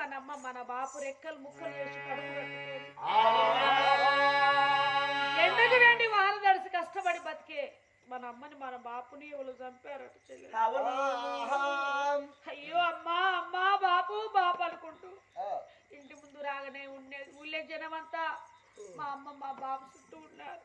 మన అమ్మ మన బాపు రెక్కలు ముక్కలు చేసి ఎందుకు రండి వాళ్ళు నడిచి కష్టపడి బతికే? మన అమ్మని మన బాపుని ఎవరు చంపారట అయ్యో అమ్మా అమ్మా బాపు బాపు అనుకుంటూ ఇంటి ముందు రాగానే ఉండేది. ఊళ్ళే జనం అంతా మా అమ్మ మా బాబు చుట్టూ ఉన్నారు.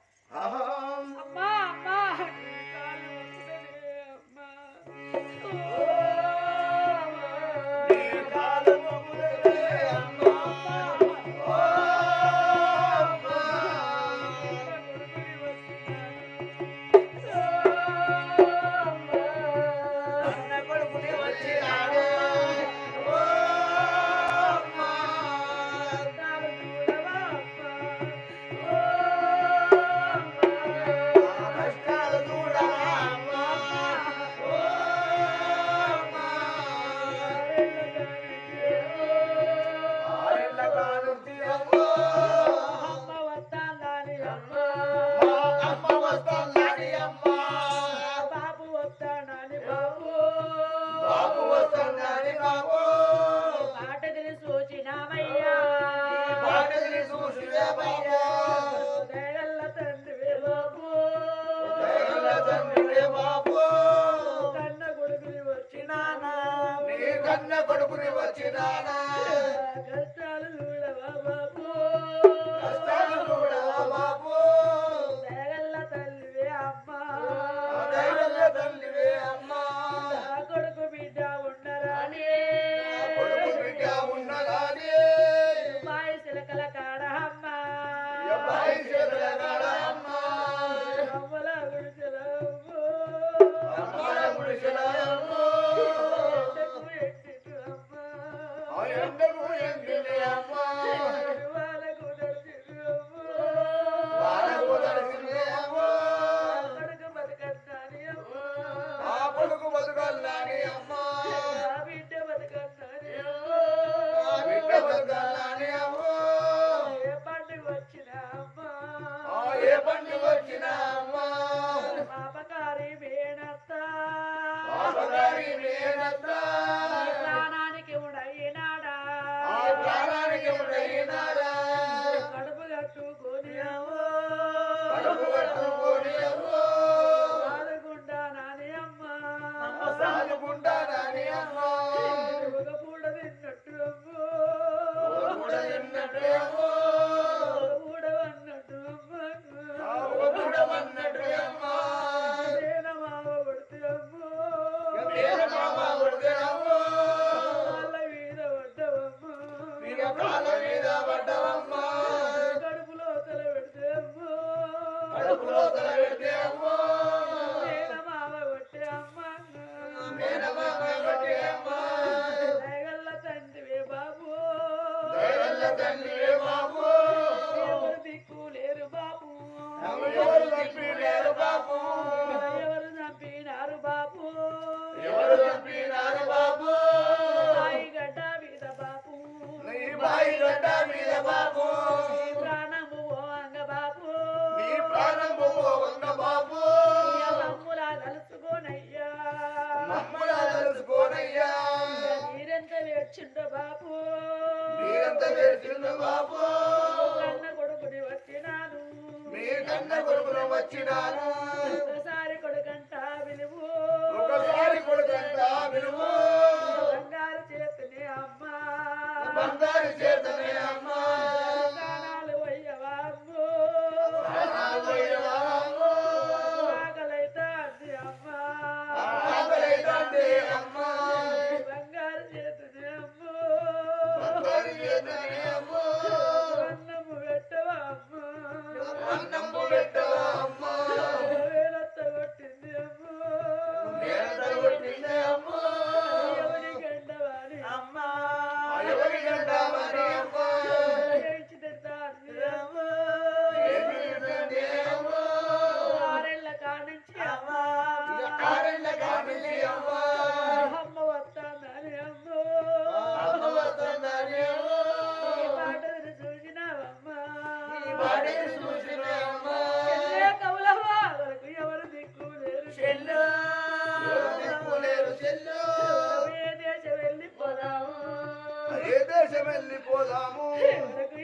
దేశం వెళ్ళిపోదాము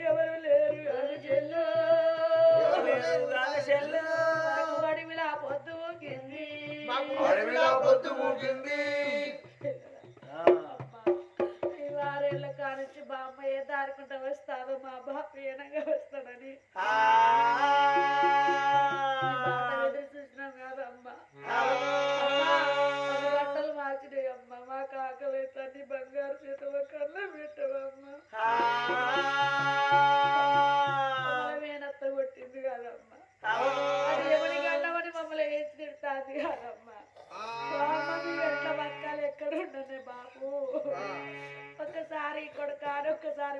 ఎవరు లేరు చెల్లు. చెల్లు. అడవిలా పొద్దు ఊగింది. అడవిలా పొద్దు ఊగింది.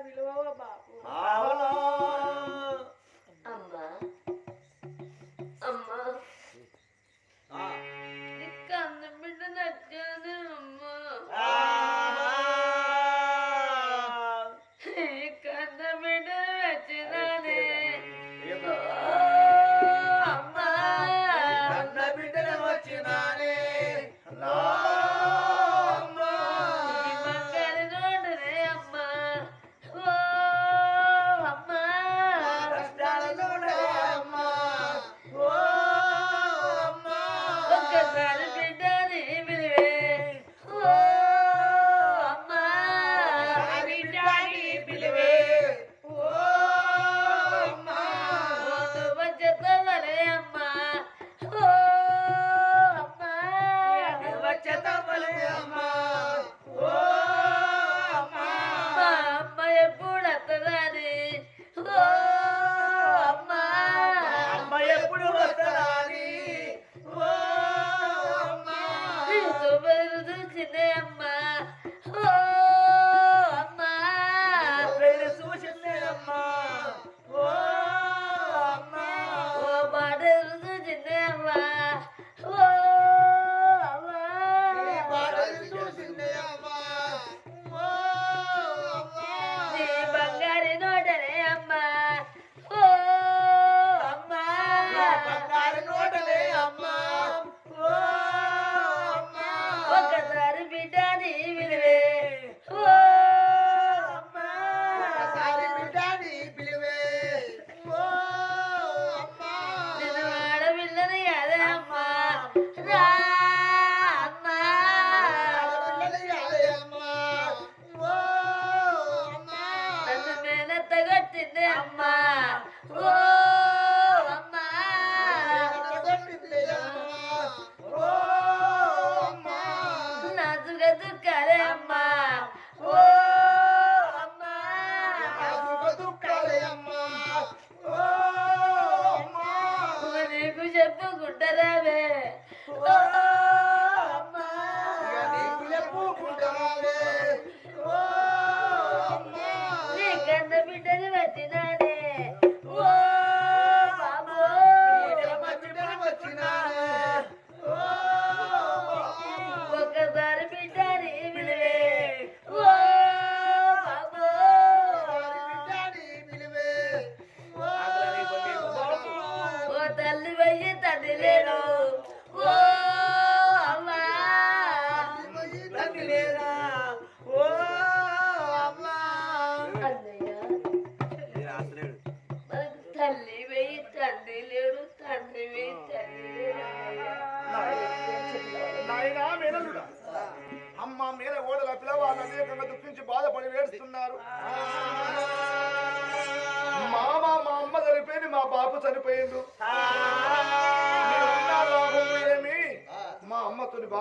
విలువ బాబు.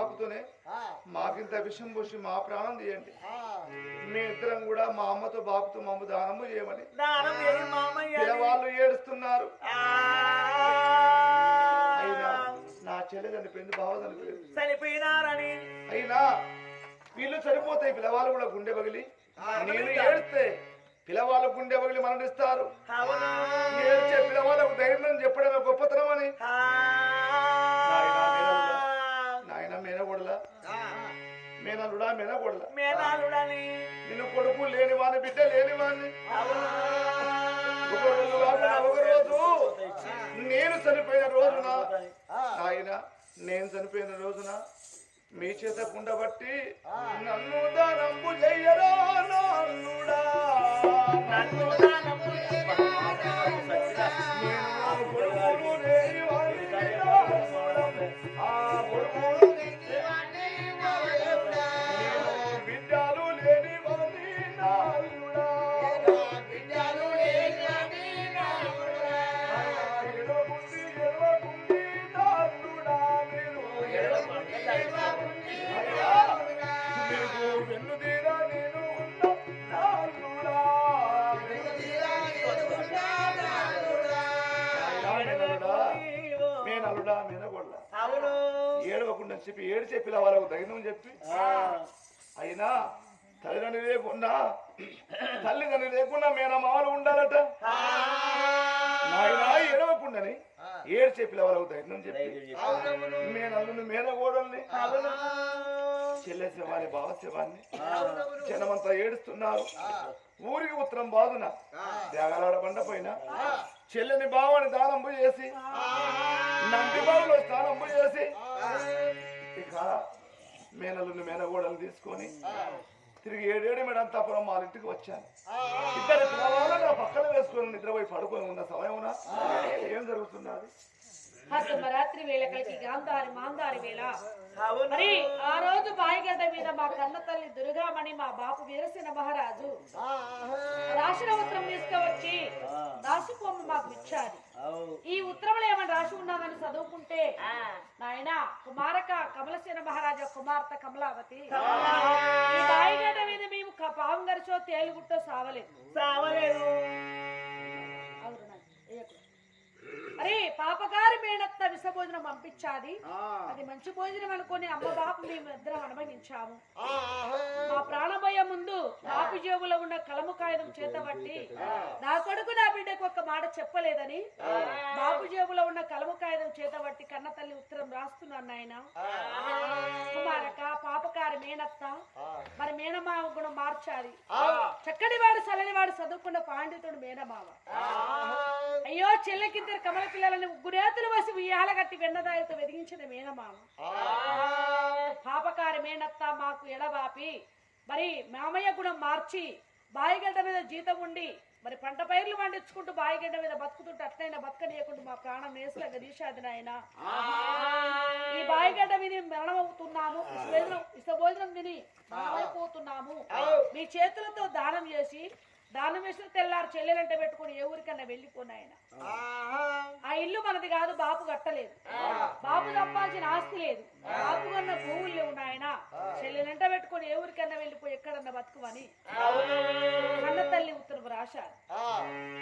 బాపుతోనే మాకింత విషయం పోసి మా ప్రాణం తీయండి. మీ ఇద్దరం కూడా మా అమ్మతో బాపుతో మా అమ్మ దానము చేయమని పిల్లవాళ్ళు ఏడుస్తున్నారు. అయినా నా చెల్లె చనిపోయింది బావ చనిపోయింది చనిపోయినారని. అయినా వీళ్ళు చనిపోతాయి పిల్లవాళ్ళు కూడా గుండె పగిలి నేను ఏడిస్తే పిల్లవాళ్ళు గుండె పగిలి మరణిస్తారు ఏడ్చే పిల్లవాళ్ళకు ధైర్యం చెప్పడమే గొప్పతనం అని మేనగొడలా? మేనలుడా మేనగొడలా? మేనాలుడని నిన్ను కొడుకు లేని వాని బిడ్డ లేని వాని ఒక రోజు. నేను చనిపోయిన రోజున. ఆయన నేను చనిపోయిన రోజున మీ చేత కుండబట్టి నన్ను దానంబు చెయ్యరా నాన్నుడా నన్ను దానంబు చెయ్యరా. నేను కొడుకును లేని ఏడవకుండా చెప్పి ఏడిచే పిల్లవాళ్ళకు ధైర్యం చెప్పి. అయినా తల్లిదండ్రులు లేకుండా తల్లిదండ్రులు లేకుండా మేనమామలు ఉండాలట. నాయనా ఏడవకుండాని ఏడ్చే పిల్లవాళ్ళకు ధైర్యం చెప్పి. మేనల్లుని మేనగోడల్ని. చెల్లె శవాన్ని బావ శవాన్ని జనమంతా ఏడుస్తున్నారు. ఊరికి ఉత్తరం బాదున దేగాలాడ బండ పైన చెల్లెని బావని దానం చేసి నంది బావులో స్నానం చేసి ఇక మేనల్లుని మేనగోడలు తీసుకొని తిరిగి ఏడేడు మేడంతాపురం వాళ్ళ ఇంటికి వచ్చాను. ఇద్దరు పిల్లవాళ్ళు నా పక్కన వేసుకొని నిద్రపోయి పడుకొని ఉన్న సమయమున ఏం జరుగుతున్నది? రాత్రి వేళ కలిగి గాంధారి మాందారి వేళ. మరి ఆ రోజు మీద మా కన్న తల్లి దుర్గామణి మా బాపు వీరసేన మహారాజు. రాసిన ఉత్తరం తీసుకువచ్చి దాసిపోమ్మ మాకు ఇచ్చారు. ఈ ఉత్తరంలో ఏమని రాసి ఉన్నదని చదువుకుంటే నాయన కుమారక కమలసేన మహారాజా కుమార్తె కమలావతి ఈ బాయిగడ్డ మీద మేము పాము గరిచో తేలుగుట్టో సావలేదు. సావలేదు. అరే పాపగారి మేనత్త విషభోజనం పంపించాది. అది మంచి భోజనం అనుకొని అమ్మ బాపు మేము ఇద్దరం అనుభవించాము. మా ప్రాణభయ ముందు బాపు జేబులో ఉన్న కలము కాగితం చేతబట్టి నా కొడుకు నా బిడ్డకు ఒక మాట చెప్పలేదని బాపు జేబులో ఉన్న కలము కాగితం చేతబట్టి కన్న తల్లి ఉత్తరం రాస్తున్నాను నాయన. కుమారక పాపకారి మేనత్త మరి మేనమావ గుణం మార్చాలి. చక్కటి వాడు చల్లని వాడు చదువుకున్న పాండితుడు మేనమావ అయ్యో చెల్లెకిద్దరు కమల పిల్లలని గురేతులు వసి ఉయ్యాల కట్టి వెన్నదాయితో వెదిగించిన మేనమామ. పాపకారి మేనత్త మాకు ఎడబాపి. మరి మామయ్య గుణం మార్చి బాయిగడ్డ మీద జీతం ఉండి మరి పంట పైర్లు పండించుకుంటూ బాయిగడ్డ మీద బతుకుతుంటే అట్లయినా బతకనీయకుండా మా ప్రాణం నేసిన గదీశాది నాయన. ఈ బాయిగడ్డ విని మరణమవుతున్నాము ఇసభోజనం ఇసభోజనం విని మరణమైపోతున్నాము. మీ చేతులతో దానం చేసి దానం వేసిన తెల్లారు చెల్లెలంటే పెట్టుకుని ఏ ఊరికన్నా వెళ్ళిపోయినాయన ఆ ఇల్లు మనది కాదు బాపు కట్టలేదు. బాపు సంపాదించిన ఆస్తి లేదు. బాపు కన్నా భూములు లేవు నాయన. చెల్లెలంట పెట్టుకొని ఏ ఊరికన్నా వెళ్ళిపోయి ఎక్కడన్నా బతుకుమని కన్న తల్లి ఉత్తరం రాశారు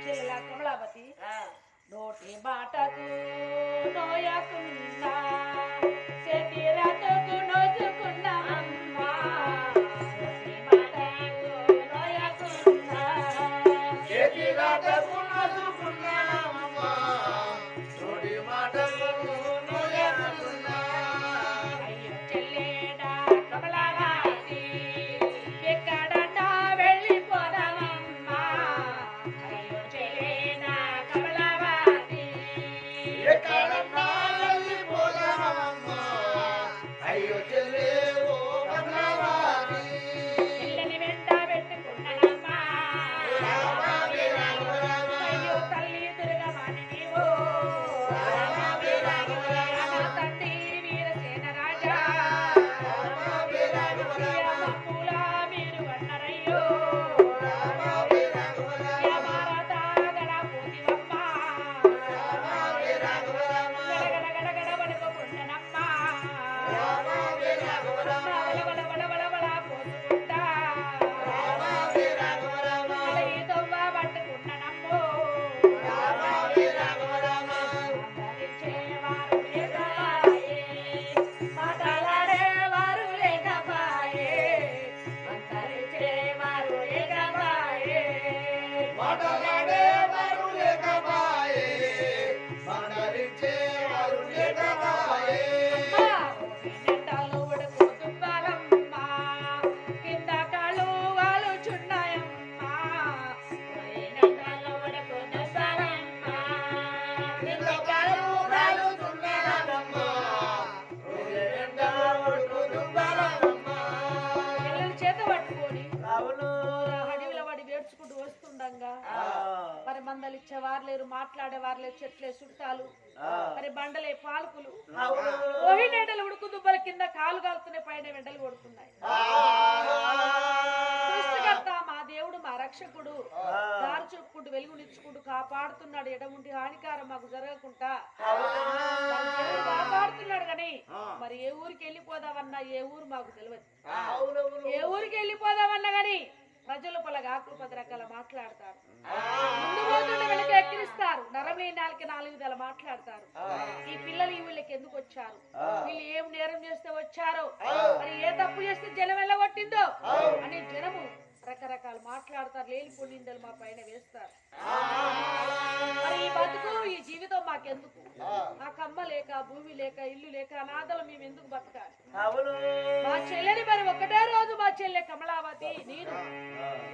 చెల్లెల కమలావతి. నోటి మాటకు నోయకున్నా మాట్లాడేవారు లేరు చెట్లే చుట్టాలు మరి బండలే పాలకులు. ఎండలు ఉడుకు దుబ్బల కింద కాలు కాలుతున్నాయి పైన ఎండలు కొడుతున్నాయి. సృష్టికర్త మా దేవుడు మా రక్షకుడు. దారి చూపుకుంటూ వెలుగునిచ్చుకుంటూ కాపాడుతున్నాడు. ఎడముంటి హానికారం మాకు జరగకుండా కాపాడుతున్నాడు కానీ మరి ఏ ఊరికి వెళ్ళిపోదామన్నా ఏ ఊరు మాకు తెలియదు ఏ ఊరికి వెళ్ళిపోదామన్నా గాని ప్రజలు పల ఆకులు పది రకాల మాట్లాడతారు. ముందు పోతుండే వెనక ఎక్కిరిస్తారు. నరం లేని నాలుగు నాలుగు విధాలు మాట్లాడతారు. ఈ పిల్లలు ఈ వీళ్ళకి ఎందుకు వచ్చారు? వీళ్ళు ఏం నేరం చేస్తే వచ్చారో? మరి ఏ తప్పు చేస్తే జనం వెళ్ళగొట్టిందో అని జనము రకరకాలు మాట్లాడతారు లేని నిందలు మా పైన వేస్తారు. మరి ఈ బతుకు ఈ జీవితం మాకెందుకు? మాకు అమ్మ లేక భూమి లేక ఇల్లు లేక అనాథలు మేము ఎందుకు బతకాలి మా చెల్లెని మరి ఒకటే రోజు మా చెల్లె కమలావతి నేను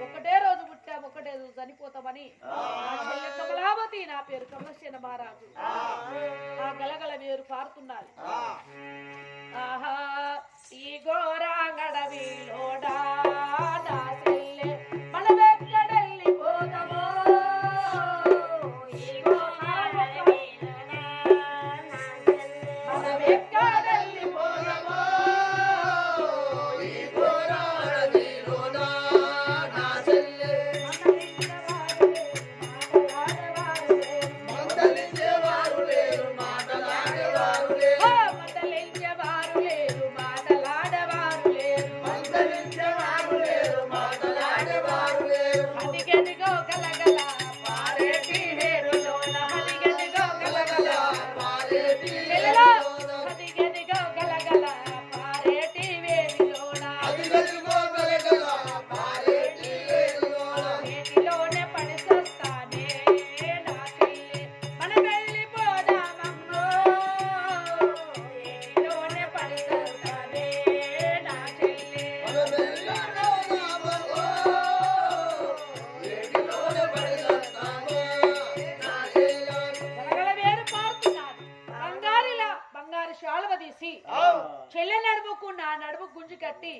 ఒకటే రోజు పుట్టాం ఒకటే రోజు చనిపోతామని. మా చెల్లె కమలావతి నా పేరు కమలసేన మహారాజు. ఆ. గలగల వేరు పారుతున్నారు. ఆహా ఈ గోరాంగడవిలోడా కాబట్టి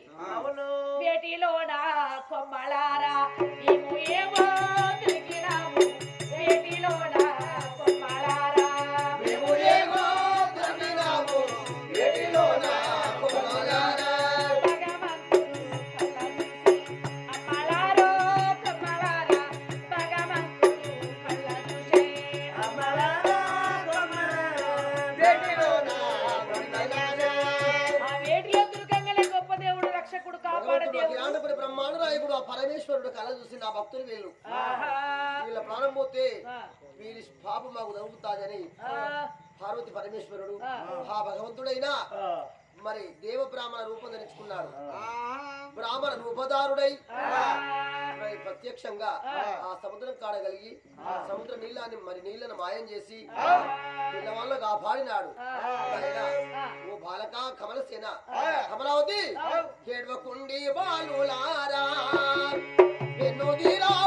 రక్షకుడు కాపాడే దేవుడు బ్రహ్మాండ నాయకుడు ఆ పరమేశ్వరుడు కళ చూసి నా భక్తులు వీళ్ళు. వీళ్ళ ప్రాణం పోతే. వీరి పాపం మాకు తగ్గుతాదని. పార్వతి పరమేశ్వరుడు ఆ. ఆ భగవంతుడైనా ఆ. మరి దేవ బ్రాహ్మణ రూపం ధరించుకున్నాడు. బ్రాహ్మణ రూపదారుడై మరి ప్రత్యక్షంగా ఆ. సముద్రం కాడగలిగి సముద్ర నీళ్ళని మరి నీళ్ళను మాయం చేసి పిల్లవాళ్ళను కాపాడినాడు. ఓ బాలక కమలసేన. కమలావతి కేడవకుండి బాలులారా. వెన్నుదిరా వచ్చి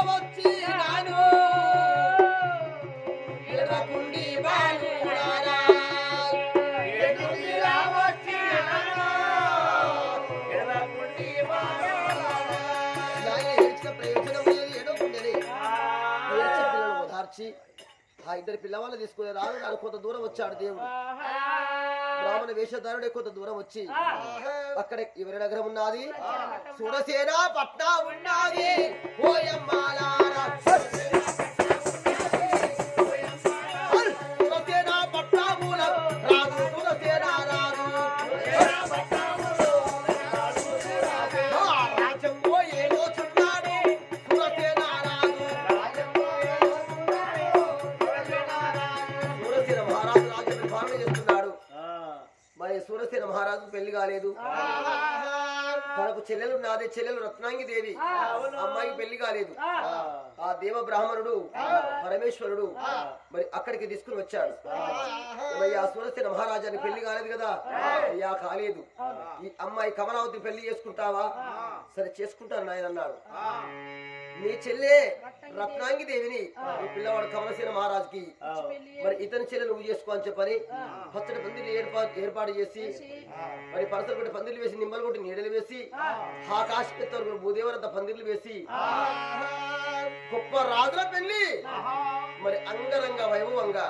ప్రయోజనం లేదు ఓదార్చి ఆ. ఇద్దరు పిల్లవాళ్ళు తీసుకునే రాను రాను కొంత దూరం వచ్చాడు దేవుడు. బ్రాహ్మణ వేషధారుడే కొంత దూరం వచ్చి అక్కడ ఎవరి నగరం ఉన్నది. సురసేన పట్నా ఉన్నది. ఓయమ్మాలారా. మహారాజు పెళ్ళి కాలేదు. తనకు చెల్లెలు నాదే చెల్లెలు రత్నాంగి దేవి. అమ్మాయికి పెళ్ళి కాలేదు. ఆ. దేవ బ్రాహ్మణుడు పరమేశ్వరుడు మరి అక్కడికి తీసుకుని వచ్చాడు. సూరసేన మహారాజానికి పెళ్ళి కాలేదు కదా? అయ్యా కాలేదు. ఈ అమ్మాయి కమలావతి పెళ్ళి చేసుకుంటావా? సరే చేసుకుంటాను నాయన అన్నాడు. నీ చెల్లె రత్నాంగి దేవిని ఈ పిల్లవాడు కమలసేన మహారాజుకి మరి ఇతని చెల్లె నువ్వు చేసుకో అని చెప్పని పచ్చడి పందిరి ఏర్పాటు ఏర్పాటు చేసి మరి పరసలు కొట్టి పందిర్లు వేసి నిమ్మలు కొట్టి నీడలు వేసి ఆకాశ భూదేవరంత పందిర్లు వేసి. గొప్ప రాజుల పెళ్ళి. మరి అంగరంగ వైభవంగా.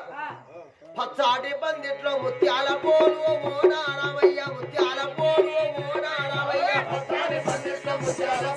పచ్చాటి పందిట్లో ముత్యాల పోలు ఓ నారామయ్య ముత్యాల పోలు ఓ నారామయ్య పచ్చాటి పందిట్లో ముత్యాల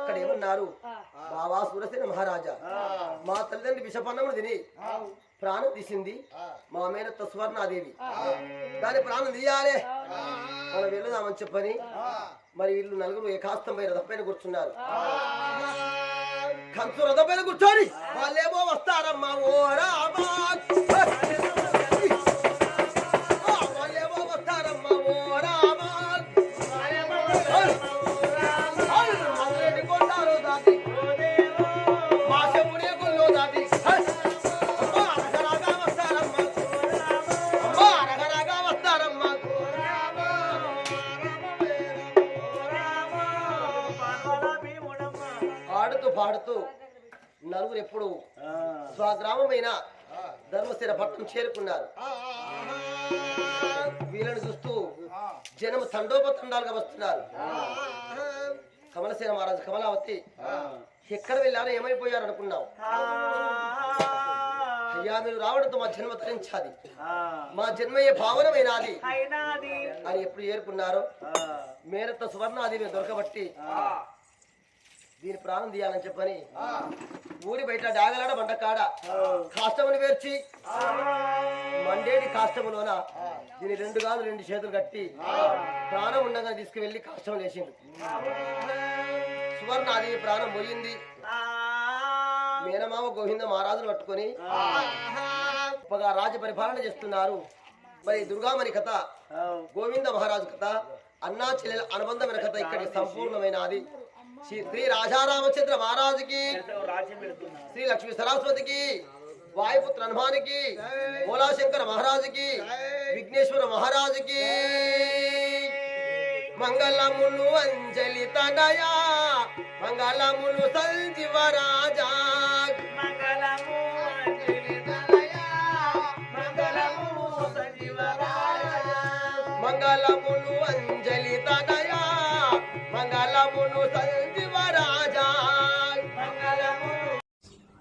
అక్కడ ఏమన్నారు బావా సూరసేన మహారాజా మా తల్లిదండ్రి విషపన్నములు తిని ప్రాణం తీసింది. మా మేనత్త సువర్ణాదేవి దాని ప్రాణం తీయాలే. మనం వెళ్దామని చెప్పని మరి వీళ్ళు నలుగురు ఏకాస్తం పై రథం పైన కూర్చున్నారు కంచు రథం పైన కూర్చొని వాళ్ళేమో వస్తారమ్మా ఓ రామా. నలుగురు ఎప్పుడు స్వగ్రామమైన ధర్మస్థిర పట్టణం చేరుకున్నారు. వీళ్ళని చూస్తూ జనము తండోపతండాలుగా వస్తున్నారు. కమలసేన మహారాజు కమలావతి ఎక్కడ వెళ్ళారో ఏమైపోయారు అనుకున్నాం. అయ్యా మీరు రావడంతో మా జన్మ తరించాది. మా జన్మయ్యే భావనమైనది. అని ఎప్పుడు ఏరుకున్నారో మేరత్త సువర్ణాది మీరు దొరకబట్టి దీని ప్రాణం తీయాలని చెప్పని ఊరి బయట డాగలాడ బండకాడ కాష్టముని వేర్చి మండేడి కాష్టములోన దీని రెండు కాదు రెండు చేతులు కట్టి ప్రాణం ఉండగా తీసుకువెళ్ళి కాష్టం లేచిండు సువర్ణాది ప్రాణం పోయింది. మేనమామ గోవింద మహారాజును పట్టుకొని గొప్పగా రాజ్య పరిపాలన చేస్తున్నారు. మరి దుర్గామణి కథ గోవింద మహారాజు కథ అన్నా చెల్లెల అనుబంధమైన కథ ఇక్కడి సంపూర్ణమైన అది శ్రీ రాజారామచంద్ర మహారాజుకి శ్రీ లక్ష్మీ సరస్వతికి వాయుపుత్ర హనుమానికి భోలాశంకర మహారాజుకి విఘ్నేశ్వర మహారాజుకి. మంగళములు అంజలి తనయా మంగళములు సంజీవరాజా మంగళము అంజలి తనయా, మంగళములు సంజీవ రాజా. మంగళములు అంజలి తనయా మంగళములు